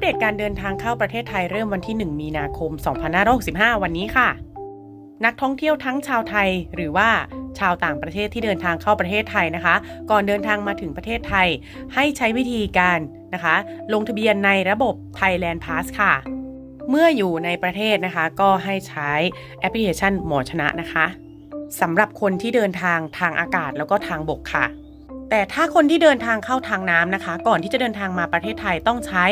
เดตการเดินทางเข้าประเทศไทยเริ่มวันที่ 1 มีนาคม 2565 วันนี้ค่ะ นักท่องเที่ยวทั้งชาวไทยหรือว่าชาวต่างประเทศที่เดินทางเข้าประเทศไทยนะคะ ก่อนเดินทางมาถึงประเทศไทย ให้ใช้วิธีการนะคะ ลงทะเบียนในระบบ Thailand Pass ค่ะ เมื่ออยู่ในประเทศนะคะ ก็ให้ใช้แอปพลิเคชันหมอชนะนะคะสำหรับคนที่เดินทางทางอากาศแล้วก็ทางบกค่ะ แต่ถ้าคนที่เดินทางเข้าทางน้ำนะคะ ก่อนที่จะเดินทางมาประเทศไทยต้องใช้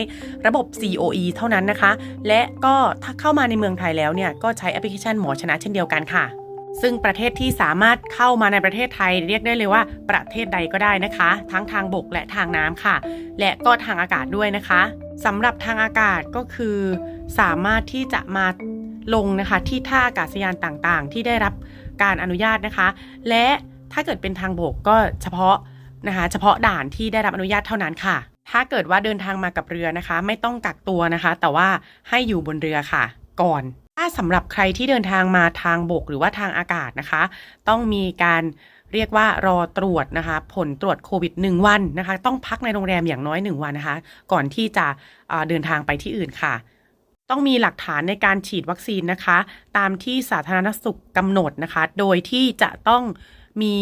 ระบบ COE เท่านั้นนะคะ และก็ถ้าเข้ามาในเมืองไทยแล้วเนี่ยก็ใช้แอปพลิเคชันหมอชนะเช่นเดียวกันค่ะ ซึ่งประเทศที่สามารถเข้ามาในประเทศไทยเรียกได้เลยว่าประเทศใดก็ได้นะคะ ทั้งทางบกและทางน้ำค่ะ และก็ทางอากาศด้วยนะคะสำหรับทางอากาศก็คือ สามารถที่จะมาลงนะคะที่ท่าอากาศยานต่างๆ ที่ได้รับการอนุญาตนะคะ และถ้าเกิดเป็นทางบกก็เฉพาะ นะคะ เฉพาะด่านที่ได้รับอนุญาตเท่านั้นค่ะ ถ้าเกิดว่าเดินทางมากับเรือนะคะ ไม่ต้องกักตัวนะคะ แต่ว่าให้อยู่บนเรือค่ะ ก่อนถ้าสำหรับใครที่เดินทางมาทางบกหรือว่าทางอากาศนะคะ ต้องมีการเรียกว่ารอตรวจนะคะ ผลตรวจโควิด 1 วันนะคะ ต้องพักในโรงแรมอย่างน้อย 1 วันนะคะ ก่อนที่จะเอ่อเดินทางไปที่อื่นค่ะ ต้องมีหลักฐานในการฉีดวัคซีนนะคะ ตามที่สาธารณสุขกำหนดนะคะ โดยที่จะต้องมี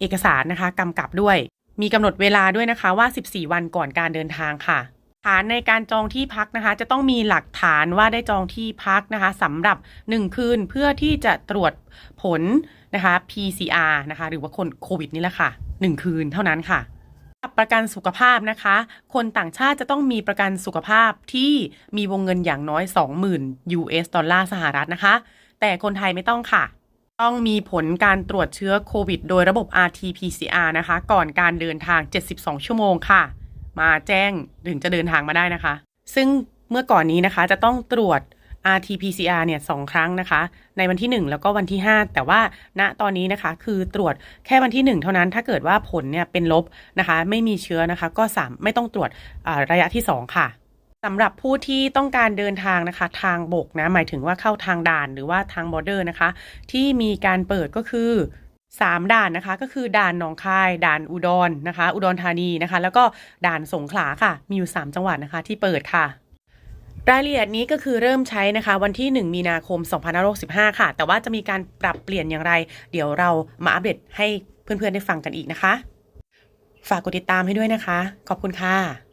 เอกสารนะคะกำกับด้วย มีกำหนดเวลาด้วยนะคะว่า 14 วันก่อนการเดินทางค่ะ ฐานในการจองที่พักนะคะ จะต้องมีหลักฐานว่าได้จองที่พักนะคะสำหรับ 1 คืนเพื่อที่จะตรวจผลนะคะ PCR นะคะ หรือว่าคนโควิดนี่แหละค่ะ 1 คืนเท่านั้นค่ะประกันสุขภาพนะคะ คนต่างชาติจะต้องมีประกันสุขภาพที่มีวงเงินอย่างน้อย 20,000 US ดอลลาร์สหรัฐนะคะ แต่คนไทยไม่ต้องค่ะ ต้องมีผลการตรวจเชื้อโควิด โดยระบบ RT-PCR นะคะ ก่อนการเดินทาง 72 ชั่วโมงค่ะ มาแจ้งถึงจะเดินทางมาได้นะคะ ซึ่งเมื่อก่อนนี้นะคะจะต้องตรวจ RT-PCR เนี่ยสองครั้งนะคะ ในวันที่ 1 แล้วก็วันที่ 5 แต่ว่าณตอนนี้นะคะ คือตรวจแค่วันที่ 1 เท่านั้นถ้าเกิดว่าผลเนี่ยเป็นลบนะคะ ไม่มีเชื้อนะคะ ก็สามไม่ต้องตรวจระยะที่ 2 ค่ะ สำหรับผู้ที่ต้องการเดินทางนะคะ ทางบกนะ หมายถึงว่าเข้าทางด่านหรือว่าทางบอร์เดอร์นะคะ ที่มีการเปิดก็คือ3ด่านนะคะ ก็คือด่านหนองคาย ด่านอุดรนะคะ อุดรธานีนะคะ แล้วก็ด่านสงขลาค่ะ มีอยู่ 3 จังหวัดนะคะ ที่เปิดค่ะรายละเอียดนี้ก็คือเริ่มใช้นะคะวันที่ 1 มีนาคม 2565 ค่ะ แต่ว่าจะมีการปรับเปลี่ยนอย่างไร เดี๋ยวเรามาอัปเดตให้เพื่อนๆได้ฟังกันอีกนะคะ ฝากกดติดตามให้ด้วยนะคะ ขอบคุณค่ะ